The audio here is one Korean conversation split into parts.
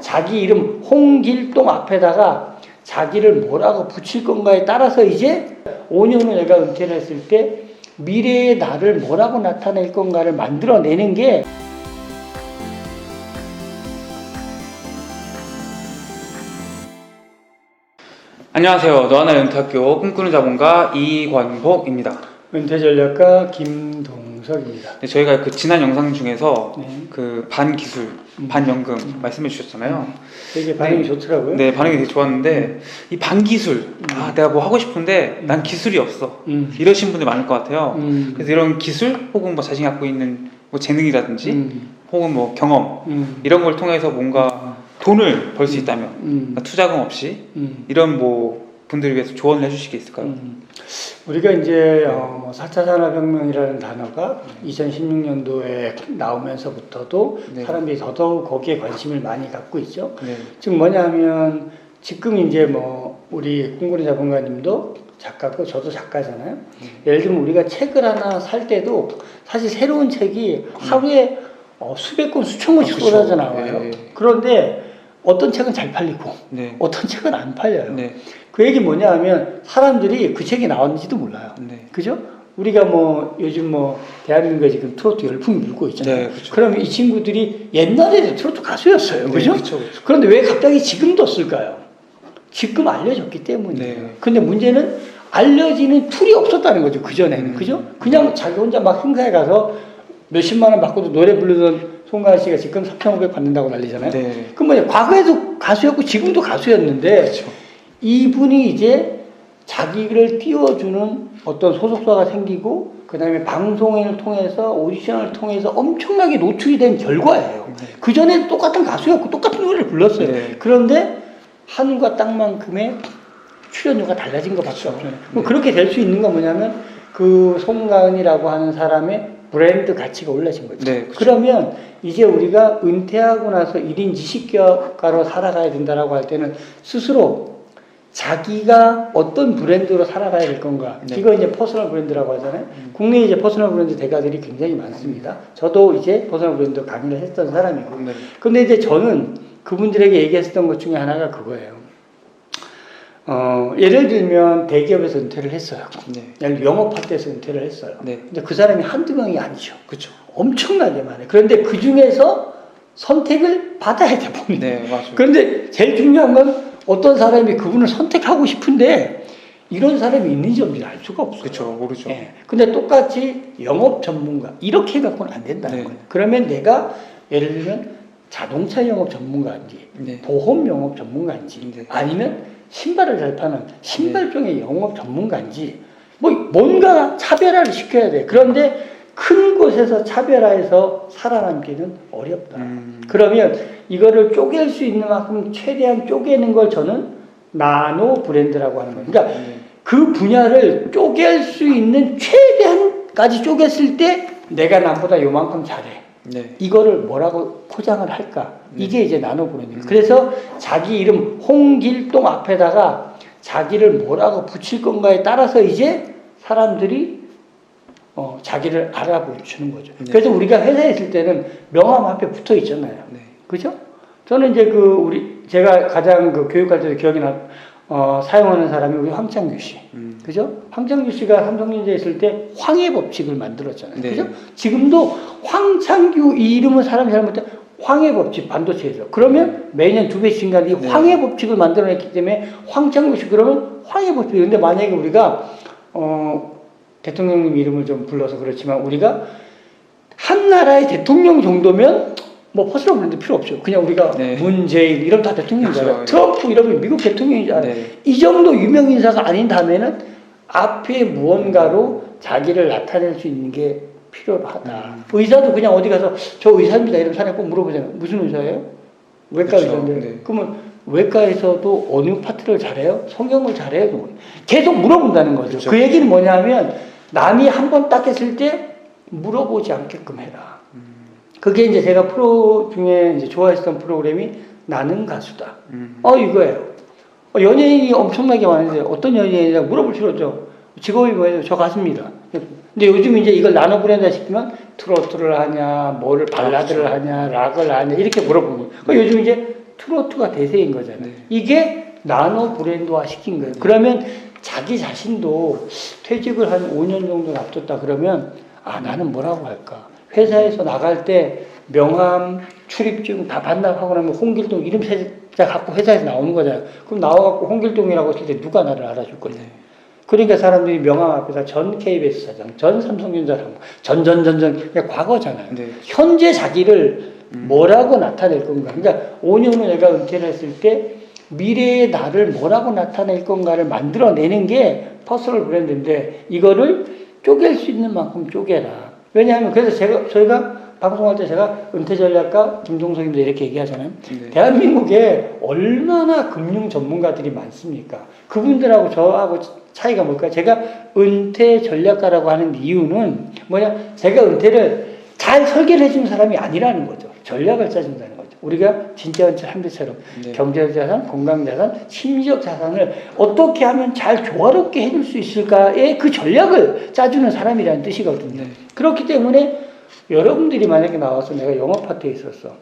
자기 이름 홍길동 앞에다가 자기를 뭐라고 붙일 건가에 따라서 이제 5년 후 내가 은퇴를 했을 때 미래의 나를 뭐라고 나타낼 건가를 만들어내는 게 안녕하세요. 너하나 연탁교 꿈꾸는 자본가 이권복입니다. 은퇴 전략가 김동 석입니다. 네, 저희가 그 지난 영상 중에서 네. 그 반기술, 반연금 말씀해 주셨잖아요. 되게 반응이 좋더라고요. 네, 반응이 되게 좋았는데 이 반기술, 아 내가 뭐 하고 싶은데 난 기술이 없어. 음. 이러신 분들 많을 것 같아요. 음. 그래서 이런 기술 혹은 뭐 자신이 갖고 있는 뭐 재능이라든지 음. 혹은 뭐 경험 음. 이런 걸 통해서 뭔가 돈을 벌 수 있다면 음. 그러니까 투자금 없이 음. 이런 뭐 분들을 위해서 조언을 해주실 게 있을까요? 음. 우리가 이제 어, 뭐 4차 산업혁명이라는 단어가 2016년도에 나오면서부터도 네. 사람들이 더더욱 거기에 관심을 많이 갖고 있죠. 네, 즉 뭐냐면 지금 이제 뭐 우리 꿈꾸는 자본가님도 작가고 저도 작가잖아요. 예를 들면 우리가 책을 하나 살 때도 사실 새로운 책이 하루에 어, 수백 권, 수천 권씩 아. 쏟아져 나와요. 네. 그런데 어떤 책은 잘 팔리고 네, 어떤 책은 안 팔려요. 네, 그 얘기 뭐냐 하면 사람들이 그 책이 나왔는지도 몰라요. 네. 그죠? 우리가 뭐 요즘 뭐 대한민국에 지금 트로트 열풍이 불고 있잖아요. 네, 그쵸. 그러면 이 친구들이 옛날에 트로트 가수였어요. 네, 그죠? 그쵸, 그쵸. 그런데 왜 갑자기 지금 떴을까요? 지금 알려졌기 때문이에요. 네. 근데 문제는 알려지는 툴이 없었다는 거죠. 그전에는. 음. 그죠? 그냥 자기 혼자 막 행사에 가서 몇십만 원 받고도 노래 부르던 송가인 씨가 지금 3,500 받는다고 난리잖아요. 네. 그 뭐냐, 과거에도 가수였고 지금도 가수였는데 그렇죠. 이분이 이제 자기를 띄워주는 어떤 소속사가 생기고 그 다음에 방송을 통해서 오디션을 통해서 엄청나게 노출이 된 결과예요. 네. 그 전에 똑같은 가수였고 똑같은 노래를 불렀어요. 네. 그런데 하늘과 땅만큼의 출연료가 달라진 것밖에 없어요. 그럼 그렇게 될 수 있는 건 뭐냐면 그 송가은이라고 하는 사람의 브랜드 가치가 올라진 거죠. 네, 그쵸. 그러면 이제 우리가 은퇴하고 나서 1인 지식가로 살아가야 된다라고 할 때는 스스로 자기가 어떤 브랜드로 살아가야 될 건가. 네. 이거 이제 퍼스널 브랜드라고 하잖아요. 국내에 이제 퍼스널 브랜드 대가들이 굉장히 많습니다. 저도 이제 퍼스널 브랜드 강의를 했던 사람이고. 네. 근데 이제 저는 그분들에게 얘기했었던 것 중에 하나가 그거예요. 어, 예를 들면 대기업에서 은퇴를 했어요. 네. 예를 영업할 때서 은퇴를 했어요. 네. 근데 그 사람이 한두 명이 아니죠. 그렇죠. 엄청나게 많아요. 그런데 그 중에서 선택을 받아야 돼, 본인. 네, 맞아요. 그런데 제일 중요한 건 어떤 사람이 그분을 선택하고 싶은데 이런 사람이 있는지 없는지 알 수가 없어요. 그렇죠. 모르죠. 예. 근데 똑같이 영업 전문가 이렇게 해 갖고는 안 된다는 네. 거예요. 그러면 내가 예를 들면 자동차 영업 전문가인지 네. 보험 영업 전문가인지 네. 아니면 신발을 잘 파는 신발종의 영업 전문가인지 뭐 뭔가 차별화를 시켜야 돼. 그런데 큰 곳에서 차별화해서 살아남기는 어렵다. 음. 그러면 이거를 쪼갤 수 있는 만큼 최대한 쪼개는 걸 저는 나노 브랜드라고 하는 거예요. 그러니까 네. 그 분야를 쪼갤 수 있는 최대한까지 쪼갰을 때 내가 남보다 요만큼 잘해. 네. 이거를 뭐라고 포장을 할까? 네. 이게 이제 나노 브랜딩. 그래서 자기 이름 홍길동 앞에다가 자기를 뭐라고 붙일 건가에 따라서 이제 사람들이 어, 자기를 알아보주는 거죠. 네. 그래서 우리가 회사에 있을 때는 명함 앞에 붙어 있잖아요. 네. 그죠? 저는 이제 그 우리 제가 가장 그 교육할 때도 기억이 나 어, 사용하는 사람이 우리 황창규 씨. 음. 그죠? 황창규 씨가 삼성전자에 있을 때 황해 법칙을 만들었잖아요. 네. 그죠? 지금도 황창규 이 이름은 사람이 잘못해 황해 법칙 반도체에서 그러면 매년 두 배씩 증가하는 이 네. 황해 법칙을 만들어냈기 때문에 황창규 씨 그러면 황해 법칙. 근데 만약에 우리가 어 대통령님 이름을 좀 불러서 그렇지만 우리가 한 나라의 대통령 정도면 뭐 퍼스널 브랜드 필요 없죠. 그냥 우리가 네. 문재인 이런 다 대통령이잖아요. 그렇죠. 트럼프 이러면 미국 대통령이잖아요. 네. 이 정도 유명 인사가 아닌 다음에는 앞에 무언가로 자기를 나타낼 수 있는 게 필요하다. 음. 의사도 그냥 어디 가서 저 의사입니다 이런 사람이 꼭 물어보잖아요. 무슨 의사예요? 외과 그렇죠. 의사인데. 네. 그러면 외과에서도 어느 파트를 잘해요? 성형을 잘해요? 계속 물어본다는 거죠. 그렇죠. 그 얘기는 뭐냐면 남이 한 번 딱 했을 때 물어보지 않게끔 해라. 그게 이제 제가 프로 중에 이제 좋아했던 프로그램이 나는 가수다. 음. 어 이거예요. 어, 연예인이 엄청나게 많은데 어떤 연예인이라고 물어볼 필요 없죠. 직업이 뭐예요? 저 가수입니다. 근데 요즘 이제 이걸 나눠 브랜드 시키면 트로트를 하냐, 뭐를 발라드를 하냐, 락을 하냐 이렇게 물어보는 거예요. 그러니까 요즘 이제 트로트가 대세인 거잖아요. 네. 이게 나노 브랜드화 시킨 거예요. 그러면 자기 자신도 퇴직을 한 5년 정도 놔뒀다 그러면 아 나는 뭐라고 할까? 회사에서 나갈 때 명함, 출입증 다 반납하고 나면 홍길동 이름 세자 갖고 회사에서 나오는 거잖아요. 그럼 나와갖고 홍길동이라고 했을 때 누가 나를 알아줄 거냐? 그러니까 사람들이 명함 앞에다 전 KBS 사장, 전 삼성전자 사장, 전전전전 그냥 과거잖아요. 네. 현재 자기를 뭐라고 나타낼 건가? 그러니까 5년 후 내가 은퇴를 했을 때 미래의 나를 뭐라고 나타낼 건가를 만들어내는 게 퍼스널 브랜드인데 이거를 쪼갤 수 있는 만큼 쪼개라. 왜냐하면 그래서 제가 저희가 방송할 때 제가 은퇴 전략가 김동석님도 이렇게 얘기하잖아요. 네. 대한민국에 얼마나 금융 전문가들이 많습니까? 그분들하고 저하고 차이가 뭘까요? 제가 은퇴 전략가라고 하는 이유는 뭐냐? 제가 은퇴를 잘 설계를 해주는 사람이 아니라는 거죠. 전략을 짜준다는 거죠. 우리가 진짜 한대처럼 네. 경제적 자산, 건강 자산, 심리적 자산을 어떻게 하면 잘 조화롭게 해줄 수 있을까의 그 전략을 짜주는 사람이라는 뜻이거든요. 네. 그렇기 때문에 여러분들이 만약에 나와서 내가 영업 파트에 있었어.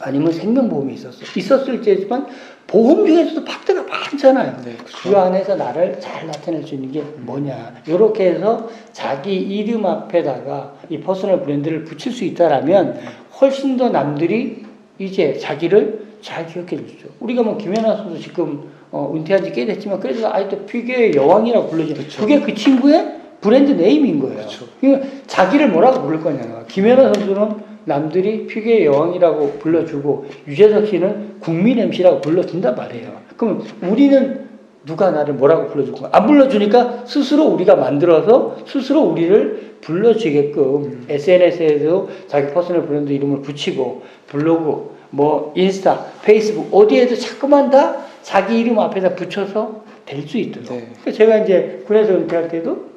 아니면 생명보험이 있었어. 있었을지만 보험 중에서도 파트가 많잖아요. 네, 그 그렇죠. 안에서 나를 잘 나타낼 수 있는 게 뭐냐. 이렇게 해서 자기 이름 앞에다가 이 퍼스널 브랜드를 붙일 수 있다라면 훨씬 더 남들이 이제 자기를 잘 기억해 주죠. 우리가 뭐 김연아 선수 지금 어, 은퇴한 지 꽤 됐지만 그래도 아직도 피겨의 여왕이라고 불러죠. 그렇죠. 그게 그 친구의 브랜드 네임인 거예요. 그렇죠. 그러니까 자기를 뭐라고 부를 거냐. 김연아 선수는 남들이 피겨의 여왕이라고 불러주고 유재석 씨는 국민 MC라고 불러준단 말이에요. 그럼 우리는 누가 나를 뭐라고 불러줄 거야? 안 불러주니까 스스로 우리가 만들어서 스스로 우리를 불러주게끔 SNS에도 자기 퍼스널 브랜드 이름을 붙이고 블로그, 뭐 인스타, 페이스북 어디에도 자꾸만 다 자기 이름 앞에다 붙여서 될 수 있도록. 네. 그래서 제가 이제 군에서 은퇴할 때도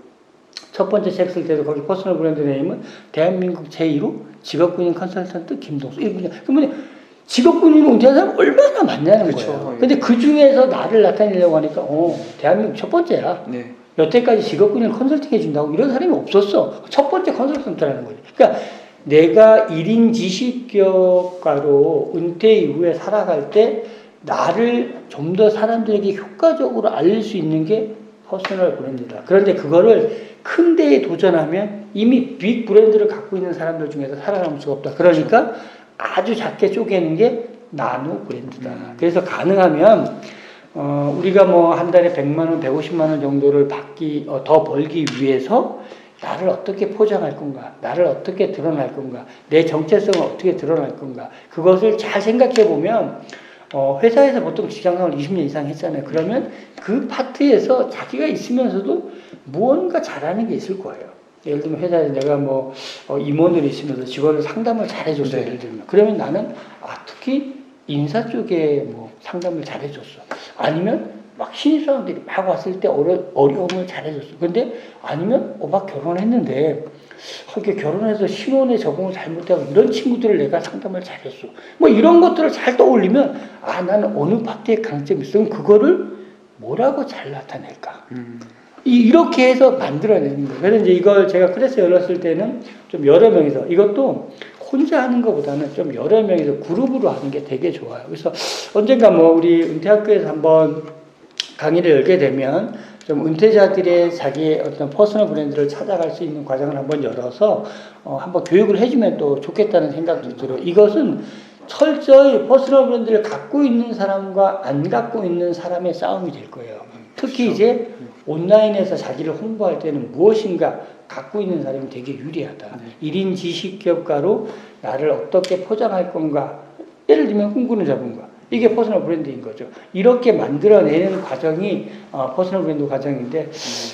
첫 번째 책 쓸 때도 거기 퍼스널 브랜드 네임은 대한민국 제1호 직업군인 컨설턴트 김동수 이렇게 그러면 직업군인으로 은퇴한 사람 얼마나 많냐는 그렇죠. 거예요. 예. 근데 그 중에서 나를 나타내려고 하니까 어 대한민국 첫 번째야. 네. 여태까지 직업군인 컨설팅 해준다고 이런 사람이 없었어. 첫 번째 컨설턴트라는 거지. 그러니까 내가 1인 지식기업가로 은퇴 이후에 살아갈 때 나를 좀 더 사람들에게 효과적으로 알릴 수 있는 게 퍼스널 브랜드다. 그런데 그거를 큰 데에 도전하면 이미 빅 브랜드를 갖고 있는 사람들 중에서 살아남을 수가 없다. 그러니까 아주 작게 쪼개는 게 나노 브랜드다. 그래서 가능하면 어, 우리가 뭐 한 달에 100만 원, 150만 원 정도를 받기 어, 더 벌기 위해서 나를 어떻게 포장할 건가? 나를 어떻게 드러날 건가? 내 정체성을 어떻게 드러날 건가? 그것을 잘 생각해 보면 어, 회사에서 보통 직장생활 20년 이상 했잖아요. 그러면 그 파트에서 자기가 있으면서도 무언가 잘하는 게 있을 거예요. 예를 들면 회사에 내가 뭐 어, 임원들이 있으면서 직원을 상담을 잘 해줬어. 네. 예를 들면 그러면 나는 아 특히 인사 쪽에 뭐 상담을 잘 해줬어. 아니면 막 신입사원들이 막 왔을 때 어려, 어려움을 잘 해줬어. 근데 아니면 어, 막 결혼했는데 이렇게 결혼해서 신혼에 적응을 잘못하고 이런 친구들을 내가 상담을 잘했어. 뭐 이런 것들을 잘 떠올리면 아 나는 어느 파트에 강점이. 그럼 그거를 뭐라고 잘 나타낼까? 음. 이- 이렇게 해서 만들어내는 거예요. 그래서 이제 이걸 제가 클래스 열었을 때는 좀 여러 명이서 이것도 혼자 하는 것보다는 좀 여러 명이서 그룹으로 하는 게 되게 좋아요. 그래서 언젠가 뭐 우리 은퇴학교에서 한번 강의를 열게 되면 좀 은퇴자들의 자기의 어떤 퍼스널 브랜드를 찾아갈 수 있는 과정을 한번 열어서 어, 한번 교육을 해주면 또 좋겠다는 생각도 들어요. 이것은 철저히 퍼스널 브랜드를 갖고 있는 사람과 안 갖고 있는 사람의 싸움이 될 거예요. 특히 이제 온라인에서 자기를 홍보할 때는 무엇인가 갖고 있는 사람이 되게 유리하다. 네. 1인 지식기업가로 나를 어떻게 포장할 건가. 예를 들면 꿈꾸는 자본가. 이게 퍼스널 브랜드인 거죠. 이렇게 만들어내는 과정이 어, 퍼스널 브랜드 과정인데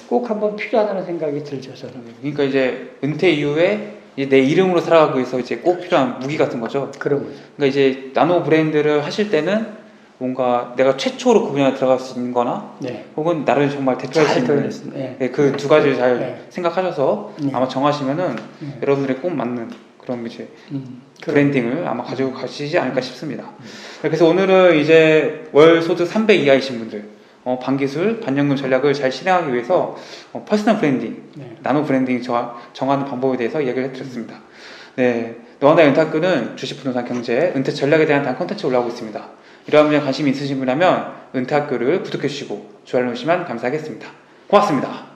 꼭 한번 필요하다는 생각이 들죠, 저는. 그러니까 이제 은퇴 이후에 이제 내 이름으로 살아가기 위해서 이제 꼭 필요한 무기 같은 거죠. 그런 거죠. 그러니까 이제 나노 브랜드를 하실 때는 뭔가 내가 최초로 그 분야에 들어갈 수 있는 거나 네. 혹은 나를 정말 대표할 수잘 있는. 네. 그두 가지를 잘 네. 생각하셔서 네. 아마 정하시면은 네. 여러분들이 꼭 맞는 그런 이제 음. 브랜딩을 아마 가지고 가시지 않을까 싶습니다. 그래서 오늘은 이제 월 소득 300 이하이신 분들, 어, 반기술, 반영금 전략을 잘 실행하기 위해서 어, 퍼스널 브랜딩, 네. 나노 브랜딩 정, 정하는 방법에 대해서 이야기를 해드렸습니다. 네, 너와나의 은퇴학교는 주식 부동산 경제, 은퇴 전략에 대한 다른 컨텐츠 올라오고 있습니다. 이러한 분야에 관심이 있으신 분이라면 은퇴학교를 구독해 주시고 좋아요 누르시면 감사하겠습니다. 고맙습니다.